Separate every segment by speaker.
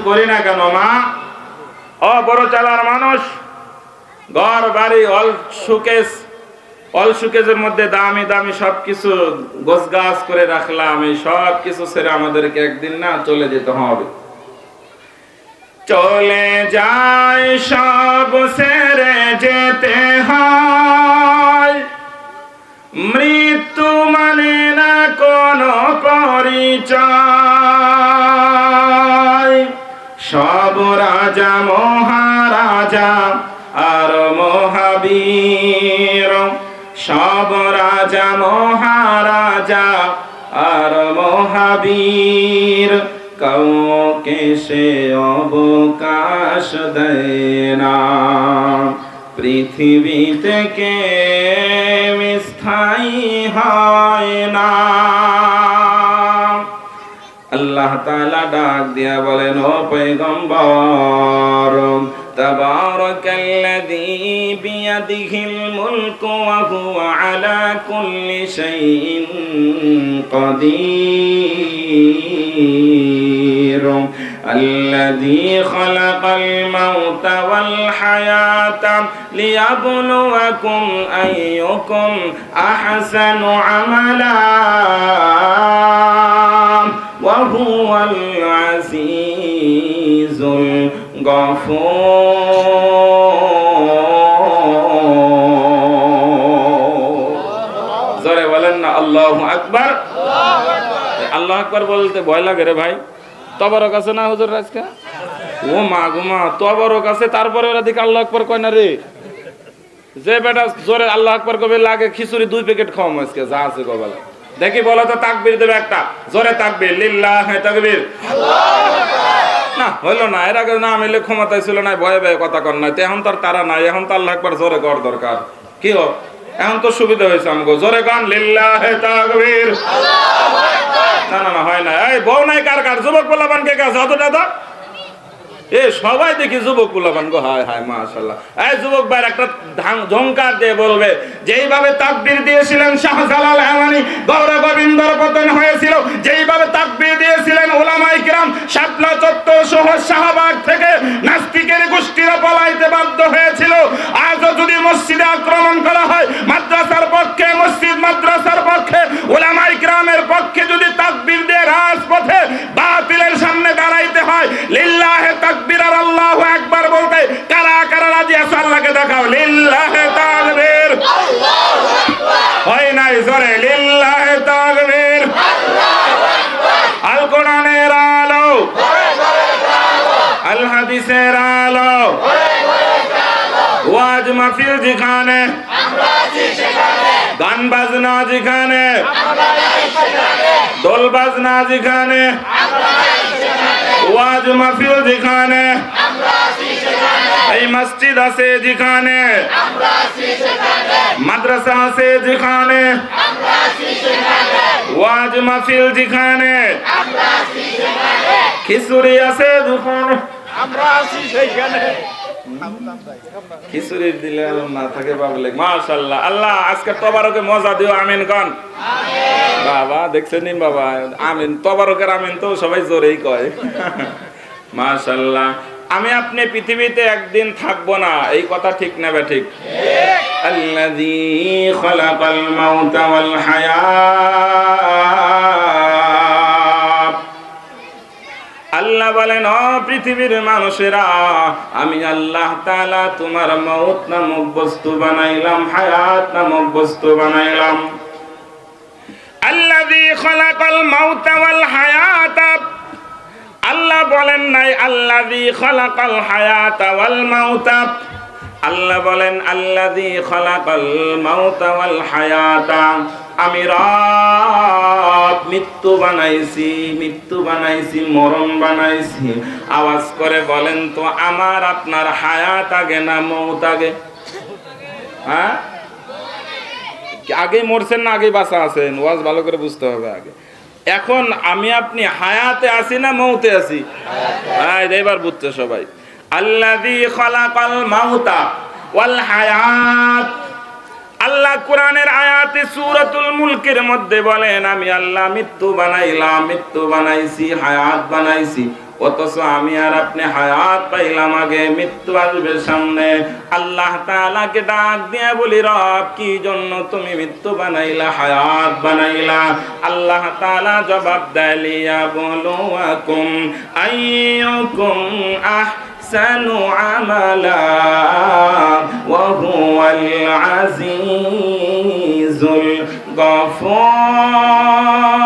Speaker 1: করি না কেন, মা? ও বড় চালার মানুষ, ঘর, বাড়ি, অল সুকেশ, অল সুকেজের মধ্যে দামি দামি সব কিছু গোছ গাছ করে রাখলাম। এই সব কিছু ছেড়ে আমাদেরকে একদিন না চলে যেতে হবে। চলে যায় সব ছেড়ে যেতে হয়। মৃত্যু মানে না কোনো পরিচয়। সব রাজা, মহারাজা আর মহাবীর। সব রাজা, মহারাজা আর মহাবীর কাউকে সে অবকাশ দেয় না। পৃথিবীতে কে স্থায়ী হয় না? আল্লাহ তাআলা ডাক দিয়া বলেন ও পয়গম্বর تبارك الذي بيده الملك وهو على كل شيء قدير الذي خلق الموت والحياة ليبلوكم أيكم أحسن عملا জোরে বলেন না, আল্লাহু আকবার। আল্লাহ আকবার বলতে ভয় লাগে রে ভাই। তবরক আছে না হুজুর আজকে? ও মা গো মা, তবরক আছে, তারপরে ওরা দিকে আল্লাহ আকবার কয় না রে? যে বেটা জোরে আল্লাহ আকবার কবে লাগে খিচুড়ি দুই প্যাকেট খাওয়াম আজকে, যা আছে কবালে দেখি বলো তো, তাকবীর দেবে একটা। জোরে তাকবীর, লিল্লাহ তাকবীর। না, হইল না। এর আগে না মিলে ক্ষমতায় ছিল না ভয়ে ভয়ে কথা কর নাই। এখন তো আর তারা নাই, এখন তো আল্লাহ একবার জোরে কর দরকার। কি হো এখন তো সুবিধা হয়েছে আমাকে জোরে গান, লিল্লাহ তাকবীর। না না না, হয় না এই, বউ নাই, কার কার? যুবক পোলাপান কে কাছে দাদা? এ, সবাই দেখি যুবক পোলাপান গো। হায় হায় এই, যুবক ভাই একটা ঝংকার দিয়ে বলবে, যেইভাবে তাকবীর দিয়েছিলেন শাহজালাল হামানি গৌর গোবিন্দর পতন হয়েছিল, যেইভাবে তাকবীর দিয়েছিলেন ওলামাই কিরাম শাপলা সহ শাহবাগ থেকে নাস্তিকের গোষ্ঠীরা পলাইতে বাধ্য হয়েছিল। আজও যদি মসজিদে আক্রমণ করা হয় মাদ্রাসার পক্ষে মসজিদ মাদ্রাসার পক্ষে ওলামাই কিরামের পক্ষে যদি তাকবীর দিয়ে রাজপথে বাতিলের সামনে দাঁড়াইতে হয় লিল্লাহে তাকবীর আর আল্লাহু আকবার বলতে কারা কারা রাজি আছে আল্লাহকে দেখাও। লিল্লাহে তাকবীর। হয় নাই জোরে লিল্লাহে তাকবীর আল কোরআনের আলো আল হাদিসের আলো ওয়াজ মাহফিল যেখানে গান বাজনা যেখানে দোল বাজনা যেখানে ওয়াজ মাহফিল যেখানে এই মসজিদ আছে যেখানে মাদ্রাসা আছে যেখানে ওয়াজ মাহফিল যেখানে খিচুড়ি আছে যেখানে খিচুড়ি দিলে আর না থাকে বাবলে মাশাল্লাহ আল্লাহ আজকে তবারকে মজা দিও আমিন কন। বাবা দেখছেন বাবা? আমিন তবারকের আমিন তো সবাই জোরেই কয়। মাশাল্লাহ আমি আপনি পৃথিবীতে একদিন থাকব না এই কথা ঠিক না বে ঠিক? আল্লাযী খালাকাল মাউতা ওয়াল হায়াত আল্লাহ বলেন, ও পৃথিবীর মানুষেরা, আমি আল্লাহ তাআলা তোমার মৌত নামক বস্তু বানাইলাম, হায়াত নামক বস্তু বানাইলাম। আল্লাহ বলেন নাই খালাকাল আল্লাহ বলেন খালাকাল আমি রব মৃত্যু বানাইছি মৃত্যু বানাইছি, মরণ বানাইছি। আওয়াজ করে বলেন তো, আমার আপনার হায়াত আগে না মৌত আগে? হ্যাঁ? আগে মরছেন না, আগে বাসা আছেন? ওয়াজ ভালো করে বুঝতে হবে আগে। এখন আমি আপনি হায়াতে আছি না মৌতে আছি? হ্যাঁ এবার বুঝতে সবাই। আল্লাযী খালাকাল মাউতা ওয়াল হায়াত। আল্লাহ কোরআনের আয়াতে সূরাতুল মুলকের মধ্যে বলেন, আমি আল্লাহ মৃত্যু বানাইলাম, মৃত্যু বানাইছি, হায়াত বানাইছি। অথচ আমি আর আপনি হায়াত পাইলাম আগে, মৃত্যু আসবে সামনে। আল্লাহ তাআলাকে ডাক দিয়ে বলি, রব, কি জন্য তুমি মৃত্যু বানাইলা, হায়াত বানাইলা? আল্লাহ তাআলা জবাব দেয় লিয়া বলুয়াকুম আইয়ুকুম আহসানু আমালা ওয়া হুয়াল আজিজুল গফুর।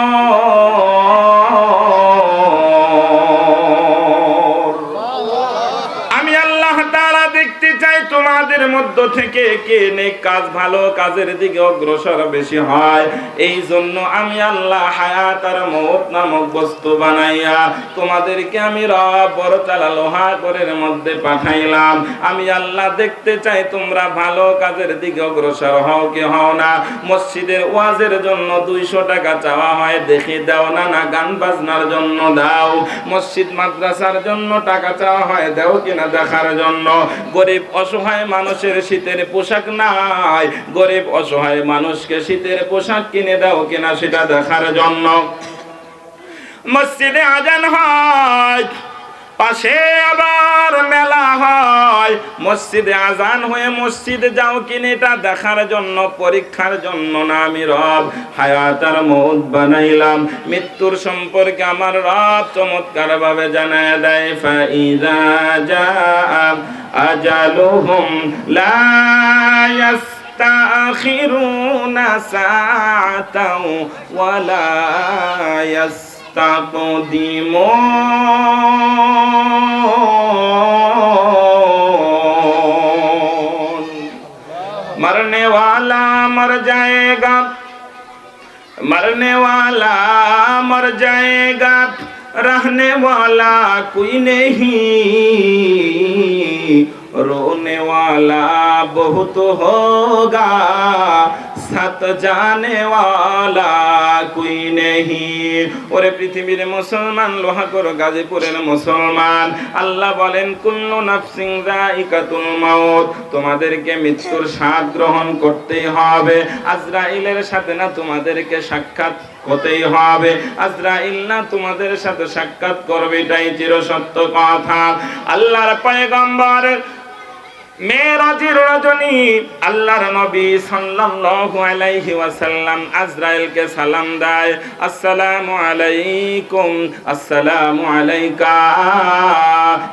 Speaker 1: থেকে কে নেক কাজ ভালো, কাজের দিকে অগ্রসর বেশি হয়। এই জন্য আমি আল্লাহ হায়াত আর মৌত নামক বস্তু বানাইয়া তোমাদেরকে আমি বড় চালা লোহা করের মধ্যে পাঠাইলাম। আমি আল্লাহ দেখতে চাই তোমরা ভালো, কাজের দিকে অগ্রসর হও কি হও না। মসজিদের ওয়াজের জন্য দুইশো টাকা চাওয়া হয়, দেখে দাও না না গান বাজনার জন্য দাও। মসজিদ মাদ্রাসার জন্য টাকা চাওয়া হয়, দাও কিনা দেখার জন্য। গরিব অসহায় মানুষের শীতের পোশাক নাই। গরিব অসহায় মানুষকে শীতের পোশাক কিনে দাও কিনা সেটা দেখার জন্য। মসজিদে আজান হয়। পাশে আবার মেলা হয় মসজিদে আজান হয়ে মসজিদে যাও কিনে এটা দেখার জন্য পরীক্ষার জন্য না আমি রব হায়াত আর মৌত বানাইলাম মৃত্যুর সম্পর্কে আমার রব চমৎকার ভাবে জানায় দেয় ফাইদা যা আজালুহুম লা يستأخرون ساعة ولا تقدمون مرنے والا مر جائے گا مرنے والا مر جائے گا رہنے والا کوئی نہیں رونے والا بہت ہوگا ست جانے والا কুই নেহি? ওরে পৃথিবীর মুসলমান লোহা করো গাজীপুরের মুসলমান। আল্লাহ বলেন, কুল্লু নাফসিং যায়িকাতুল মাউত। তোমাদেরকে মৃত্যুর স্বাদ গ্রহণ করতেই হবে। আজরাইলের সাথে না তোমাদেরকে সাক্ষাৎ হতেই হবে। আজরাইল না তোমাদের সাথে সাক্ষাৎ করবে, এটাই চিরসত্য কথা। আল্লাহর পয়গম্বরের মেরাজের রজনী আল্লাহর নবী সাল্লাল্লাহু আলাইহি ওয়াসাল্লাম আজরাইলকে সালাম দেয় আসসালামু আলাইকুম আসসালামু আলাইকা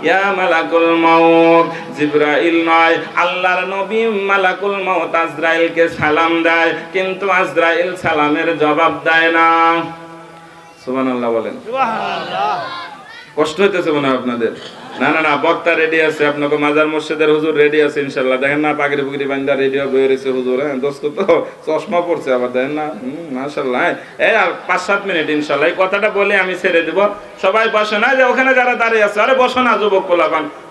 Speaker 1: ইয়া মালাকুল মাউত। জিবরাইল নয় আল্লাহর নবী মালাকুল মাউত আজরাইলকে সালাম দেয় কিন্তু আজরাইল সালামের জবাব দেয় না। সুবহানাল্লাহ বলেন। কষ্ট হইতেছে মনে হয় আপনাদের। না না না, বক্তা রেডি আছে, আপনাকে মাজার মসজিদের হুজুর রেডি আছে ইনশাল্লাহ দেখেন না, পাগড়ি পুগড়ি বান্ধা রেডি বয়ে রয়েছে হুজুর হ্যাঁ? দোস্ত তো, চশমা পড়ছে আবার, দেখেন না? হুম হ্যাঁ? এই পাঁচ সাত মিনিট ইনশাল্লাহ এই কথাটা বলে আমি ছেড়ে দিব। সবাই বসে না, যে ওখানে যারা দাঁড়িয়ে আছে, আরে বসো না, যুবক পোলাপান।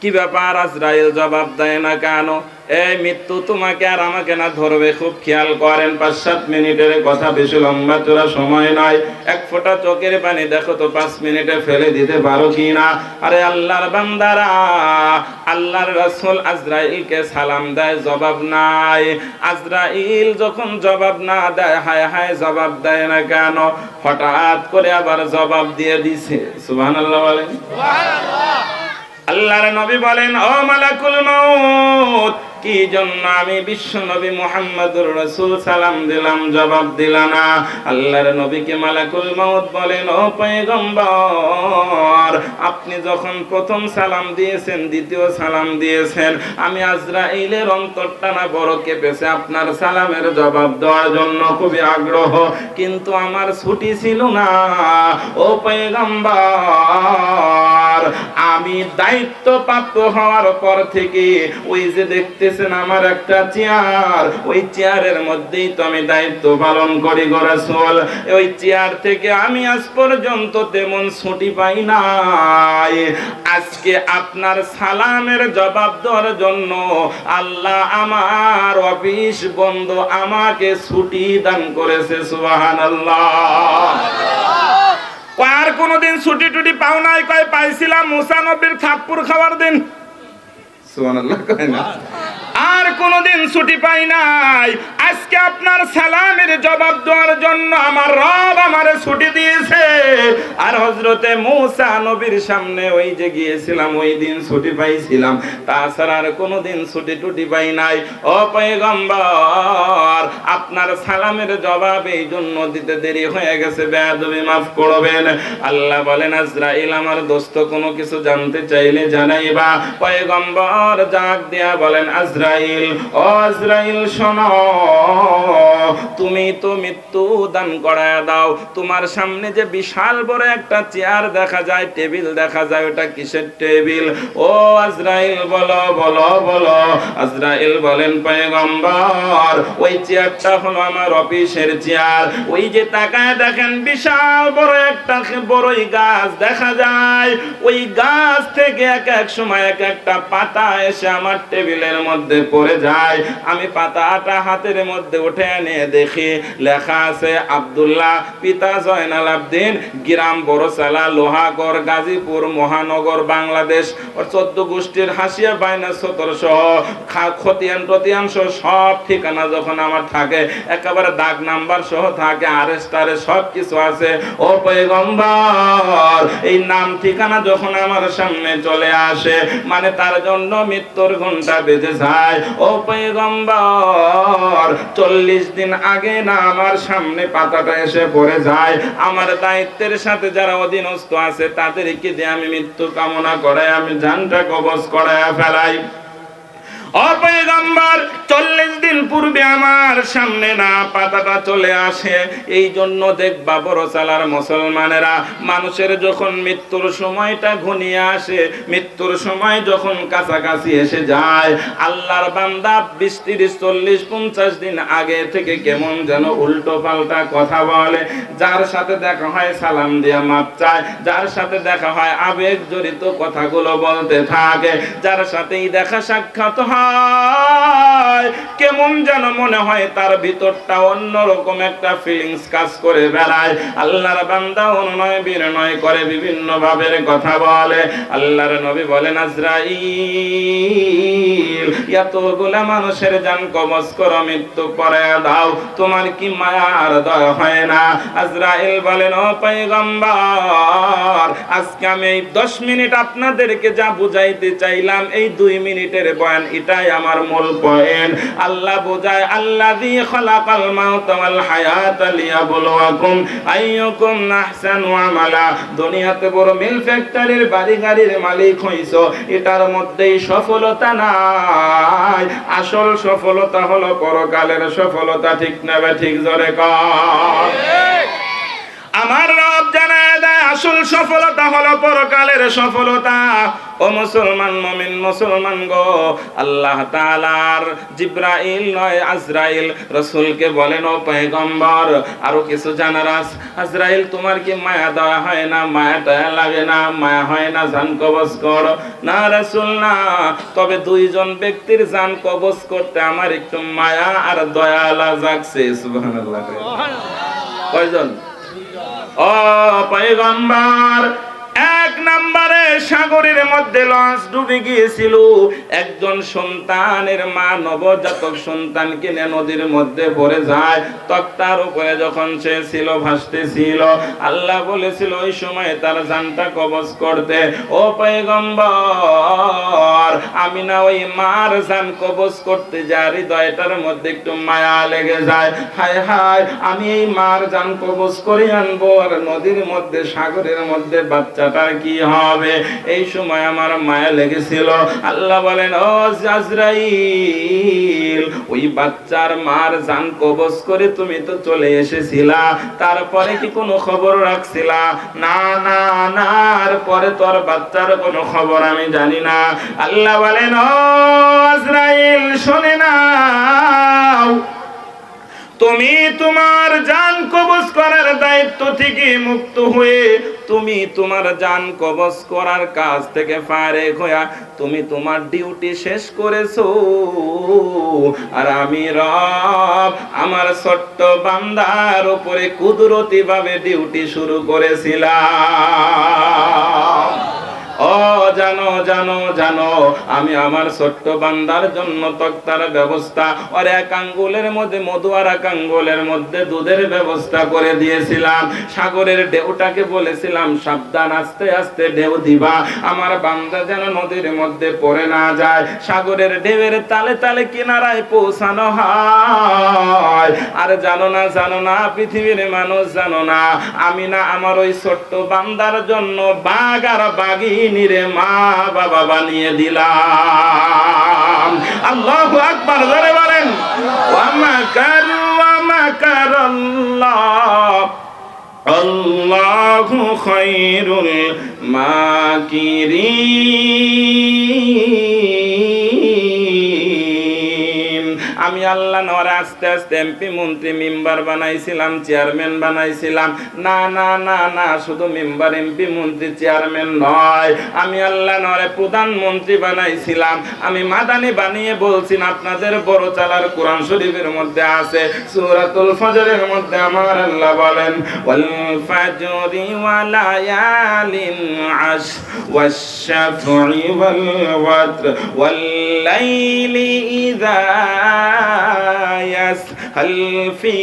Speaker 1: কি ব্যাপার আজরাইল জবাব দেয় না কেন? এই মৃত্যু তোমাকে আর আমাকে না ধরবে। খুব খেয়াল করেন পাঁচ সাত মিনিটের কথা বেশি লম্বা চোরা সময় নয়। এক ফোঁটা চোখের পানি দেখো তো, পাঁচ মিনিটে ফেলে দিতে পারো কি না আরে আল্লাহর বান্দারা, আল্লাহর রাসূল আজরাইলকে সালাম দেয়, জবাব নাই। আজরাইল যখন জবাব না দেয়, হায় হায় জবাব দেয় না কেন? হঠাৎ করে আবার জবাব দিয়ে দিছে। সুবহানাল্লাহ বলেন আল্লাহর নবী বলেন ও মালাকুল মউত কি জন্য আমি বিশ্ব নবী মুহাম্মদুর রাসূল সালাম দিলাম, জবাব দিলা না? আল্লাহর নবীকে মালাকুল মউত বলেন, ও পয়গম্বর, আপনি যখন প্রথম সালাম দিয়েছেন, দ্বিতীয় সালাম দিয়েছেন, আমি আজরাইলের অন্তরটা না বড় কেঁপেছে আপনার সালামের জবাব দেওয়ার জন্য খুবই আগ্রহ। কিন্তু আমার ছুটি ছিল না। ও পয়গম্বর, আমি দায়িত্ব প্রাপ্ত হওয়ার পর থেকে ওই যে দেখতেছি দিয়েছেন আমার একটা চেয়ার। ওই চেয়ারের মধ্যেই তো আমি দায়িত্ব পালন করি গরাসল ওই চেয়ার থেকে আমি আজ পর্যন্ত তেমন ছুটি পাই নাই। আজকে আপনার সালামের জবাব দেওয়ার জন্য আল্লাহ আমার অফিস বন্ধ আমাকে ছুটি দান করেছে সুবাহান আর কোনোদিন ছুটি টুটি পাও নাই? কয়, পাইছিলাম মুসানবির থাপ্পুর খাওয়ার দিন। সুবহানাল্লাহ কয় না? কোনোদিন ছুটি পাই নাই। আজকে আপনার সালামের জবাব দেওয়ার জন্য আমার রব আমারে ছুটি দিয়েছে। আর হজরতে মৌসা নবীর সামনে ওই যে গিয়েছিলাম, ওই দিন ছুটি পাইছিলাম। তাছাড়া আর কোনোদিন ছুটি টুটি পাই নাই। ও পয়গম্বর, আপনার সালামের জবাব এই জন্য দিতে দেরি হয়ে গেছে, বেয়াদবি মাফ করবেন। আল্লাহ বলেন, আজরাইল আমার দোস্ত, কোনো কিছু জানতে চাইলে জানাইবা। পয়গম্বর জাগ দেয়া বলেন, আজরাইল, ও আজরাইল শোনো। তুমি তো মৃত্যু দান করায় দাও। তোমার সামনে যে বিশাল বড় একটা চেয়ার দেখা যায়, টেবিল দেখা যায়, ওটা কিসের টেবিল? ও আজরাইল, বলো বলো বলো, আজরাইল বলেন পয়গম্বর, ওই চেয়ারটা হলো আমার অফিসের চেয়ার। ওই যে তাকায় দেখেন বিশাল বড় একটা বড়ই গাছ দেখা যায়। ওই গাছ থেকে এক এক সময় এক একটা পাতা এসে আমার টেবিলের মধ্যে পড়ে যায়। আমি পাতাটা হাতের মধ্যে উঠে এনে দেখি, লেখা আছে, আব্দুল্লাহ, পিতা জয়নাল আবদিন, গ্রাম বড়সালা লোহাগড়, গাজীপুর, মহানগর, বাংলাদেশ। চোদ্দ গোষ্ঠীর হাসিয়া, বাইনা, সতর সহ খতিয়ান সহ সব ঠিকানা যখন আমার থাকে, একেবারে দাগ নাম্বার সহ থাকে আরেস্টারে সব কিছু আছে। ও পয়গম্বর, এই নাম ঠিকানা যখন আমার সামনে চলে আসে মানে তার জন্য মৃত্যুর ঘণ্টা বেজে যায়। ও পয়গম্বর চল্লিশ দিন আগে না আমার সামনে পাতাটা এসে পড়ে যায়। আমার দায়িত্বের সাথে যারা অধীনস্থ আছে, তাদেরকে দিয়ে আমি মৃত্যু কামনা করে আমি জানটা কবজ করায় ফেলাই। অপয়গম্বর চল্লিশ দিন পূর্বে আমার সামনে না পাতাটা চলে আসে। এই জন্য দেখবা বড় চালার মুসলমানেরা, মানুষের যখন মৃত্যুর সময়টা ঘনিয়ে আসে, মৃত্যুর সময় যখন কাছাকাছি এসে যায়, আল্লাহর বান্দা বিশ তিরিশ চল্লিশ, পঞ্চাশ দিন আগে থেকে কেমন যেন উল্টো পাল্টা কথা বলে। যার সাথে দেখা হয় সালাম দিয়ে মাপ চায়, যার সাথে দেখা হয় আবেগ জড়িত কথাগুলো বলতে থাকে, যার সাথেই দেখা সাক্ষাৎ হয় Ah. কেমন যেন মনে হয় তার ভিতরটা অন্যরকম একটা ফিলিংস কাজ করে বেড়ায়। আল্লাহর বান্দা অনুনয় বিনয় করে বিভিন্ন ভাবের কথা বলে। আল্লাহর নবী বলেন, আজরাইল, এতগুলা মানুষের জান কবজ করো, মৃত্যু পরে দাও। তোমার কি মায়া আর দয়া হয় না? আজরাইল বলেন, ও পয়গম্বর, আজকে আমি এই দশ মিনিট আপনাদেরকে যা বুঝাইতে চাইলাম, এই দুই মিনিটের বয়ান, এটাই আমার মূল পয়েন্ট। আল্লাহ বোঝায় আল্লাহ দিয়ে খলাকাল মাউত ওয়াল হায়াত লিয়াবলুয়াকুম আইয়ুকুম আহসানু আমালা। দুনিয়াতে বড় মিল ফ্যাক্টরির বাড়ি গাড়ির মালিক হইছো এটার মধ্যেই সফলতা নাই। আসল সফলতা হলো পরকালের সফলতা ঠিক নেবে ঠিক জোরে কর আমার রব জানায় আসল সফলতা হলো পরকালের সফলতা। ও মুসলমান মমিন মুসলমান গো আল্লাহ তাআলার জিব্রাইল নয় আজরাইল। রসুলকে বলেন ও পয়গম্বর আরও কিছু জানার আস আজরাইল তোমার কি মায়া দেওয়া হয় না? মায়া দয়া লাগে না? মায়া হয় না? জান কবজ কর। না রাসূল না। তবে দুইজন ব্যক্তির জান কবজ করতে আমার একটু মায়া আর দয়া লাগছে। সুবহানাল্লাহ। কয়জন? ও পয়গম্বর। এক নম্বরে সাগরের মধ্যে লঞ্চ ডুবে গিয়েছিল। একজন সন্তানের মা নবজাতক সন্তান কিনে নদীর মধ্যে পড়ে যায়। তক্তার উপরে যখন সে ছিল, ভাসতেছিল, আল্লাহ বলেছিল, ওই সময় তার জানটা কবজ করতে। ও পয়গম্বর, আমি না ওই মার জান কবজ করতে যা হৃদয়টার মধ্যে একটু মায়া লেগে যায়। হায় হায়, আমি এই মার জান কবজ করে আনব। আর নদীর মধ্যে, সাগরের মধ্যে বাচ্চাটার কি হবে? এই সময় আমার মায়া লেগেছিল। আল্লাহ বলেন, ও আজরাইল ওই বাচ্চার মার জান কবজ করে তুমি তো চলে এসেছিলা। তারপরে কি কোনো খবর রাখছিলা? না না না পরে তোর বাচ্চার কোনো খবর আমি জানি না। আল্লাহ বলেন, ও আজরাইল, শোনো তুমি তোমার জান কবজ করার দায়িত্ব থেকে মুক্ত হয়ে, তুমি তোমার জান কবজ করার কাজ থেকে ফারেক হইয়া, তুমি তোমার ডিউটি শেষ করেছ। আর আমি রব, আমার ছোট্ট বান্দার উপরে কুদরতি ভাবে ডিউটি শুরু করেছিলাম। ও জানো জানো জানো, আমি আমার ছোট্ট বান্দার জন্য তক্তার ব্যবস্থা। আর এক আঙ্গুলের মধ্যে মধু আর এক আঙ্গুলের মধ্যে দুধের ব্যবস্থা করে দিয়েছিলাম। সাগরের ঢেউটাকে বলেছিলাম, সাবধান, আস্তে আস্তে ঢেউ দিবা। আমার বান্দা যেন নদীর মধ্যে পড়ে না যায়, সাগরের ঢেউয়ের তালে তালে কিনারায় পৌঁছানো হয়। আর জানো না জানো না, পৃথিবীর মানুষ জানো না, আমি না আমার ওই ছোট্ট বান্দার জন্য বাঘ আর বাঘিনীরে মা বাবা বানিয়ে দিলাম। আল্লাহ আকবার ধরে বলেন। আল্লাহু খায়রুল মাকিরিন। আল্লাহ নরে আস্তে আস্তে এমপি, মন্ত্রী, মেম্বার বানাইছিলাম, চেয়ারম্যান বানাইছিলাম। না না না না, শুধু মেম্বার, এমপি, মন্ত্রী, চেয়ারম্যান নয়। আমি আল্লাহ নরে প্রধানমন্ত্রী বানাইছিলাম। আমি মাদানি বানিয়ে বলছি আপনাদের বড় চালার কোরআন শরীফের মধ্যে আছে, সূরাতুল ফজরের মধ্যে আমার আল্লাহ বলেন, ওয়াল ফাজরি ওয়া লায়ালিন আশ ওয়াশ-শাফঈ ওয়াল ওয়াতর ওয়াল লাইলি ইযা হাল ফি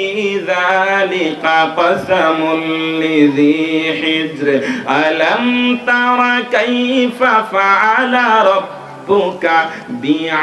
Speaker 1: যালিকা কাসামুল লিযি হিজর আলাম তারা কাইফা ফাআলা রাব্বুকা বিআদ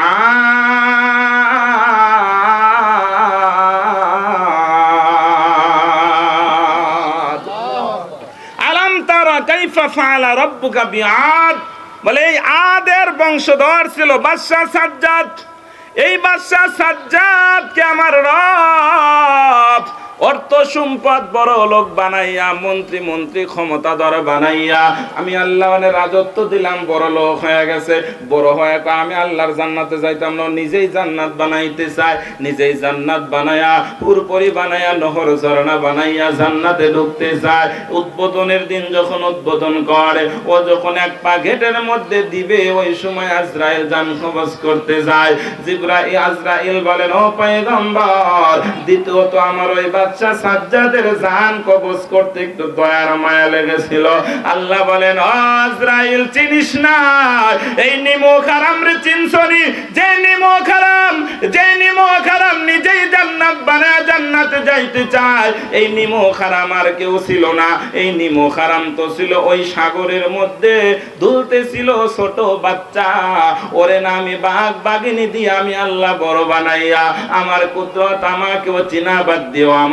Speaker 1: আলাম তারা কাইফা ফাআলা রাব্বুকা বিআদ বলে এই আদের বংশধর ছিল বাদশাহ সাজ্জাদ এই বাদশাহ সাজ্জাদকে আমার রব অর্থ সম্পদ বড় লোক বানাইয়া, মন্ত্রী মন্ত্রী ক্ষমতাধর বানাইয়া। আমি আল্লাহনের রাজত্ব দিলাম, বড় লোক হয়ে গেছে। বড় হয়ে আমি আল্লাহর জান্নাতে যাইতাম না, নিজেই জান্নাত বানাইতে চাই নিজেই জান্নাত বানায়া, পুরপুরি বানায়া, নহর ঝর্ণা বানাইয়া জান্নাতে ঢুকতে চায়। উদ্বোধনের দিন যখন উদ্বোধন করে, ও যখন এক পা গেটের মধ্যে দিবে, ওই সময় আজরাইল জান কবজ করতে যায়। জিব্রাইল, আজরাইল বলেন, ও পয়গম্বর, দ্বিতীয়ত আমার ওই বাচ্চা সাজ্জাদের জান কবজ করতে একটু দয়ার মায়া লেগেছিল। আল্লাহ বলেন আজরাইল, চিনিস না? এই নিমো খারাম রে চিনছনি? যে নিমো খারাম, যে নিমো খারাম নিজেই জান্নাত বানায় জান্নাতে যাইতে চায়। এই নিমো খারাম আর কেউ ছিল না। এই নিমো খারাম তো ছিল ওই সাগরের মধ্যে, দুলতে ছিল ছোট বাচ্চা। ওরে না, আমি বাঘ বাগিনী দিয়ে আমি আল্লাহ বড় বানাইয়া, আমার কুদরত আমাকেও চিনা বাদ দিও আমার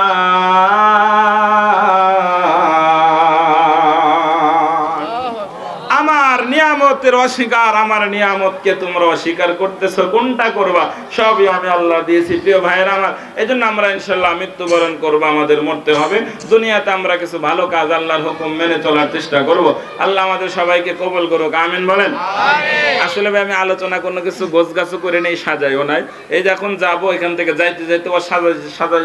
Speaker 1: অস্বীকার আমার নিয়ামতকে তোমরা অস্বীকার করতেছো কোনটা করবা? সবই আমি আল্লাহ দিয়েছি প্রিয় ভাইয়ের আমার। এই জন্য আমরা ইনশাল্লাহ মৃত্যুবরণ করব আমাদের মরতে হবে। দুনিয়াতে আমরা কিছু ভালো কাজ আল্লাহর হুকুম মেনে চলার চেষ্টা করব। আল্লাহ আমাদের সবাইকে কবল করুক আমিন বলেন? আসলে ভাই আমি আলোচনা কোনো কিছু গোছ গাছও করে নেই সাজাইও নাই। এই যখন যাব এখান থেকে যাইতে যাইতে ও সাজাই সাজাই